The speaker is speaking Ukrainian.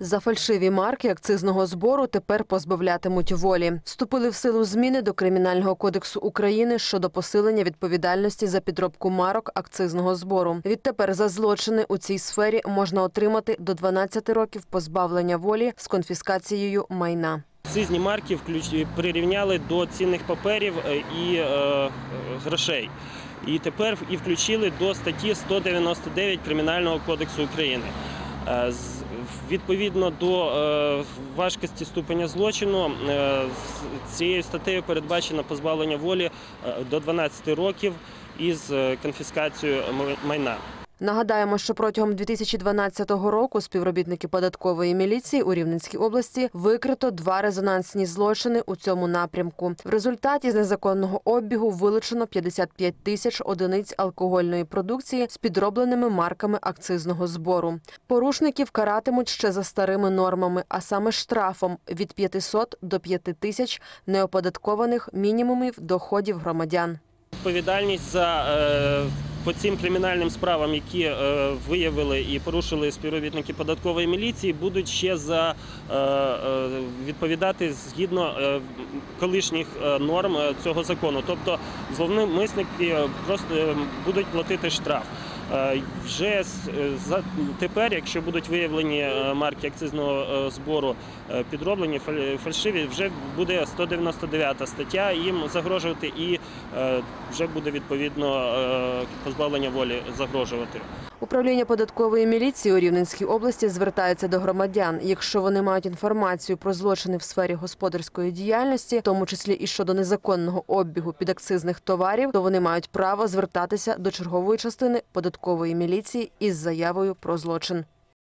За фальшиві марки акцизного збору тепер позбавлятимуть волі. Вступили в силу зміни до Кримінального кодексу України щодо посилення відповідальності за підробку марок акцизного збору. Відтепер за злочини у цій сфері можна отримати до 12 років позбавлення волі з конфіскацією майна. Акцизні марки включ- прирівняли до цінних паперів е, і е, е, грошей. І тепер і включили до статті 199 Кримінального кодексу України. Відповідно до е, важкості ступеня злочину, е, цією статтею передбачено позбавлення волі е, до 12 років із конфіскацією майна. Нагадаємо, що протягом 2012 року співробітники податкової міліції у Рівненській області викрито два резонансні злочини у цьому напрямку. В результаті з незаконного обігу вилучено 55 тисяч одиниць алкогольної продукції з підробленими марками акцизного збору. Порушників каратимуть ще за старими нормами, а саме штрафом від 500 до 5 тисяч неоподаткованих мінімумів доходів громадян. Відповідальність за е, по цим кримінальним справам, які е, виявили і порушили співробітники податкової міліції, будуть ще за е, е, відповідати згідно колишніх норм цього закону. Тобто зловмисники просто будуть платити штраф. Е, Вже е, тепер, якщо будуть виявлені е, марки акцизного збору підроблені, фаль- фальшиві, вже буде 199 стаття їм загрожувати і вже буде відповідно позбавлення волі загрожувати. Управління податкової міліції у Рівненській області звертається до громадян. Якщо вони мають інформацію про злочини в сфері господарської діяльності, в тому числі і щодо незаконного обігу підакцизних товарів, то вони мають право звертатися до чергової частини податкової міліції із заявою про злочин.